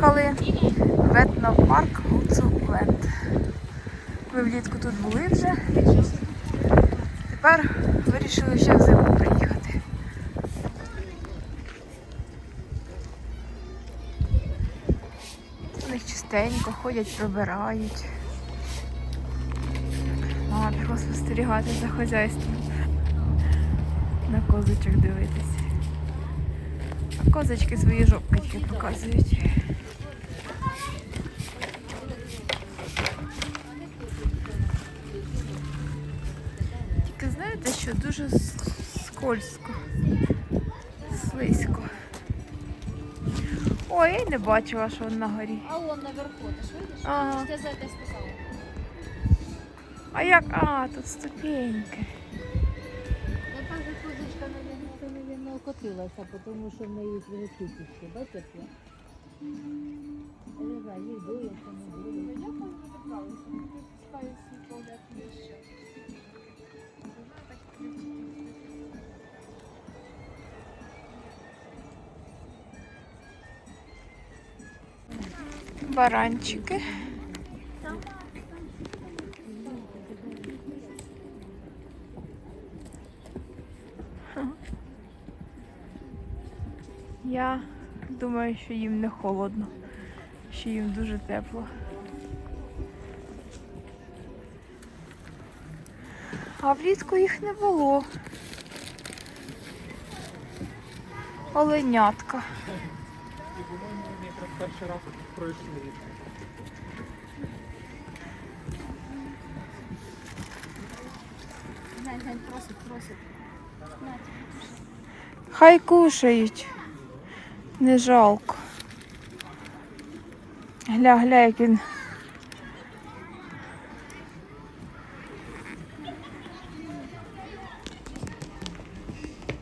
приїхали в етнопарк Гуцуленд. Ми влітку тут були вже. Тепер вирішили ще взимку приїхати. У них чистенько, ходять, прибирають. Мама пішла спостерігати за хазяйством. На козочок дивитися. А козочки свої жопки показують. Що дуже скользко, слизько. Ой, я й не бачила, що він на горі. А он наверху, ти ж видиш? Ага. Що ти за це сказала? А як? А, тут ступеньки. Я так же козочка, навіть, укотилася, тому що в неї приготується. Бачите? Я не знаю, їй дується, не дується. Баранчики. Я думаю, що їм не холодно, що їм дуже тепло. А влітку їх не було. Оленятка. І, по-моєму, вони перший раз пройшли. Просить, просить. Хай кушають. Не жалко. Гля, гля, як він.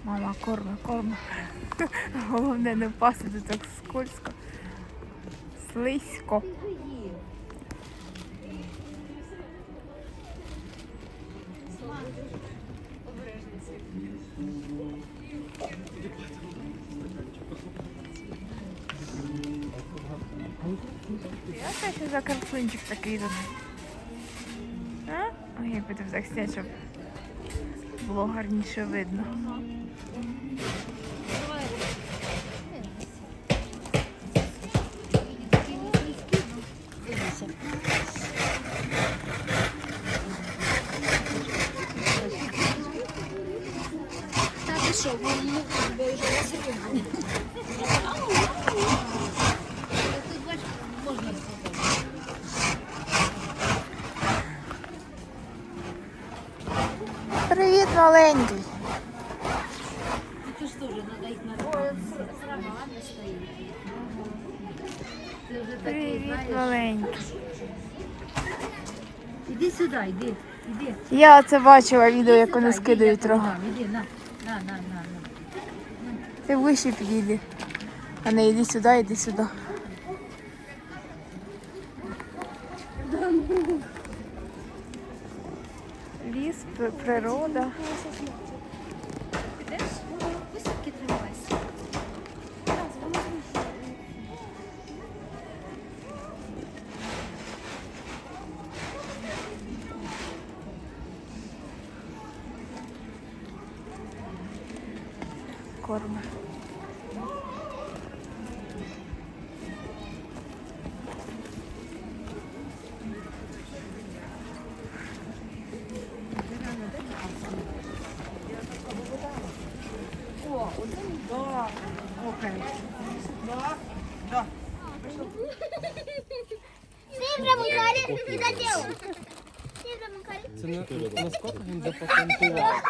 Мама корме, корме. Головне не впасти, так скользко. Слизько. Я що за картунчик такий тут. А? Ой, як би тут так зняти, щоб було гарніше видно. Та ти що, ви муку тебе вже розривали? Тут бачиш, можна сказати. Привіт, маленький. Це ж теж треба їх на не стоїть. Це вже такий, Привіт, знаєш. маленький. Іди сюди, іди, іди. Я це бачила відео, як вони скидають рога. Іди, на, на, на, на, на. Ти вище підійди. А не йди сюди, йди сюди. Ліс, природа. Корма. Сидра Макарі, заділа. Сидра Макарі. Це на, наскільки він запатентував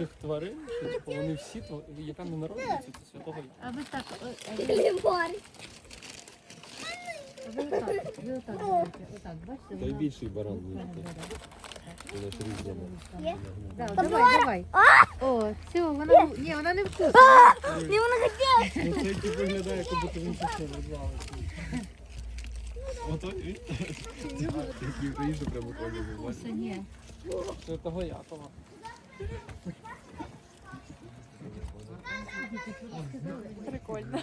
цих тварин, що типу, вони всі, тво- яка не народжується, це святого А ви так, о, е, Лимон. ви отак, ви отак робите, отак, бачите? Той вона- більший баран вона той. бере. Вона ж різана. Є? Да, Та давай, давай. О, все, вона, ні, вона не вкусна. Не вона хотіла. Ну тип виглядає, як будто він пішов розвалив. Ото він. Такий українці прямо ходять. Вкуса. Це того Якова. Прикольно.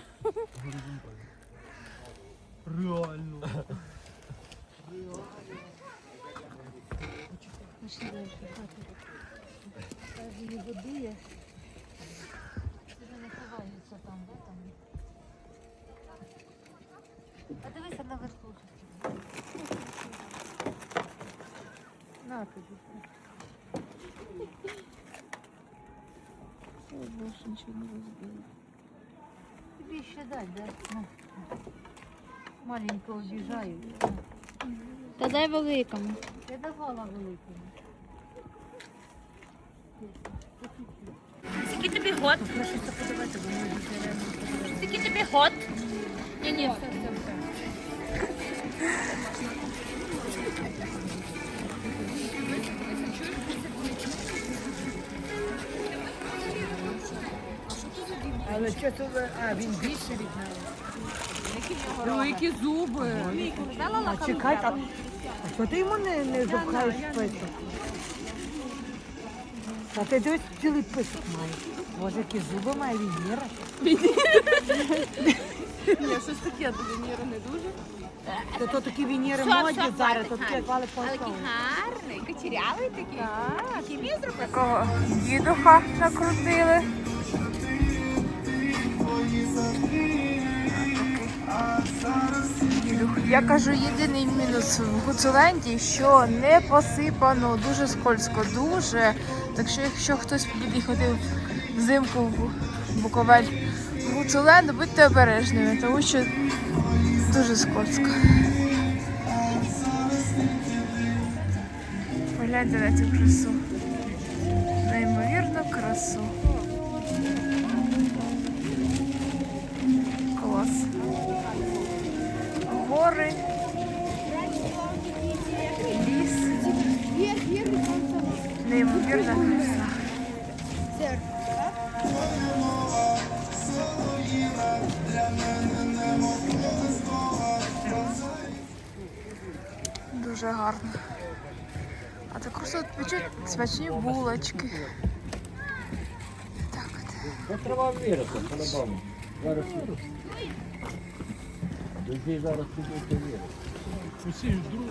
Реально. Реально. Пошли дальше. Подивися наверху. На тобі. Ой, більше нічого не розбила. Тобі ще дай, да? На. Маленького обіжаю. Та дай великому. Я давала великому. Скільки тобі год? Хочеться подавати, бо ми дітей Скільки тобі год? Ні, ні. Але що то ви- а він більше від мене. Великі зуби. А чекай там. А що ти йому не, не запхаєш список? Та ти дивись, цілий писок має. Боже, які зуби має Венера. Ні, щось таке до Венери не дуже. То, то такі Венери моді зараз, то такі хватить. вали Але такий понтони. гарний, кучерявий такий. Хімію зробили? Такого дідуха накрутили. Я кажу, єдиний мінус в Гуцуленді, що не посипано, дуже скользко, дуже. Так що якщо хтось буде їхати взимку в Буковель в Гуцуленд, будьте обережними, тому що дуже скользко. Погляньте на цю красу. Неймовірну красу. смачні булочки. Так от. Треба вірити, по-любому. Зараз людей зараз підуть вірити. Усі друг.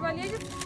Валезет? Все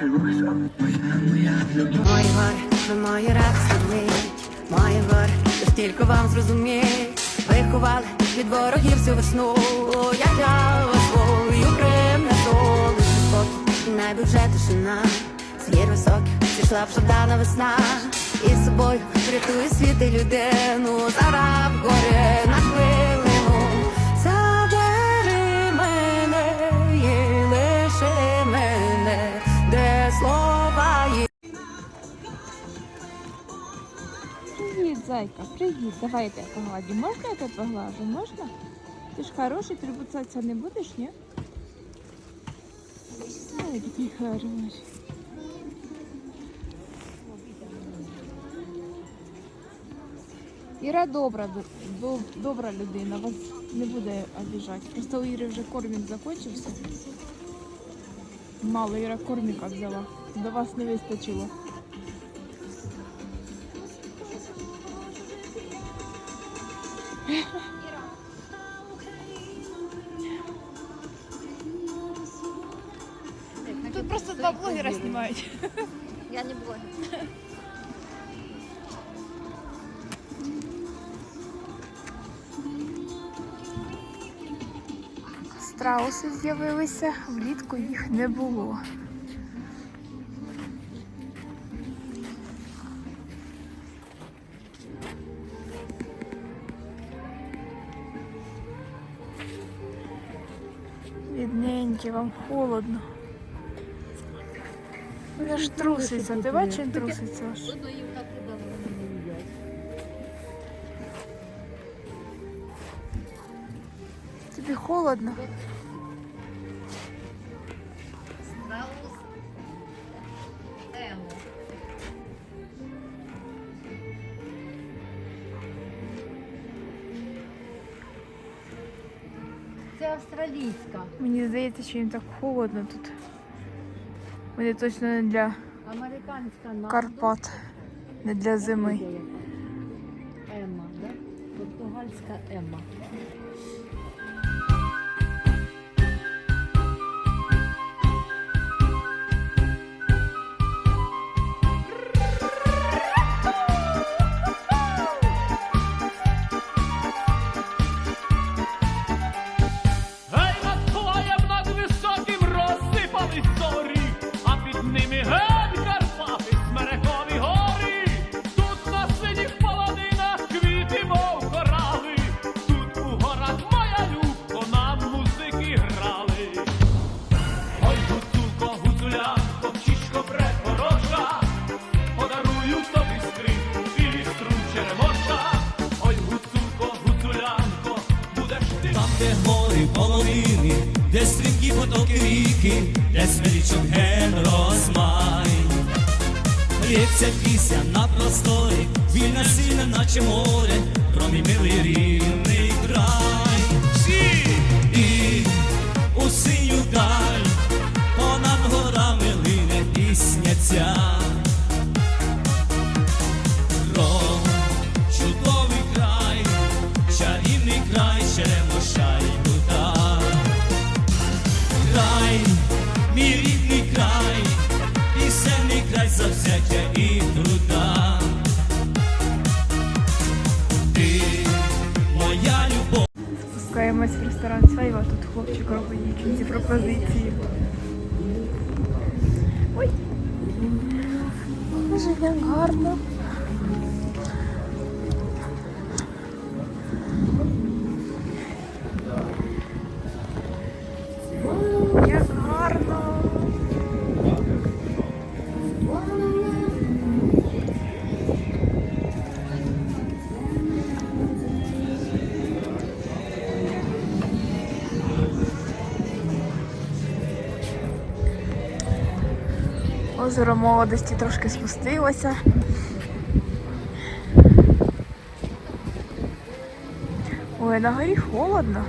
Гори, ви мої радісна мить Мої гори, лиш тільки вам зрозуміть. Виховали від ворогів всю весну. Я для вас свою Крим не лише спокій вже тишина. З гір високих зійшла б жадана весна. І з собою врятує світ і людину. Зараз в гори на зайка, привіт. Давай я тебе погладю. Можна я тебе поглажу? Можна? Ти ж хороший, ти не будеш, ні? Ой, такий хороший. Іра добра, добра людина, вас не буде обіжати. Просто у Іри вже кормік закінчився. Мало Іра корміка взяла. До вас не вистачило. Тут просто два блогера знімають. Я не блогер. Страуси з'явилися, влітку їх не було. Вам холодно. Вони ж труситься, ти бачиш, труситься аж. Воно їм Мені здається, що їм так холодно тут. Вони точно не для Карпат, не для зими. Емма, да? Португальська Емма. Ріки, де смирічок ген розмай. Лється пісня на просторі, вільна сильна, наче море, про мій милий рівний край. І у синю даль, понад горами лине пісня ця. Пропозиції. Ой! Боже, як гарно. Як Озеро молодості трошки спустилося. Ой, на горі холодно.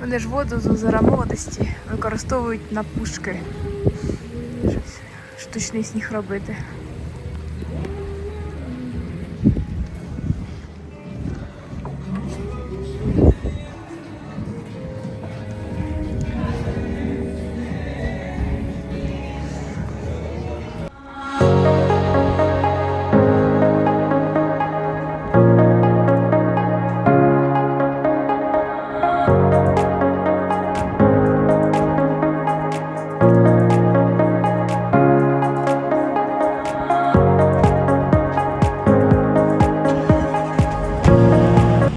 Вони ж воду з озера молодості використовують на пушки. Щось штучний сніг робити.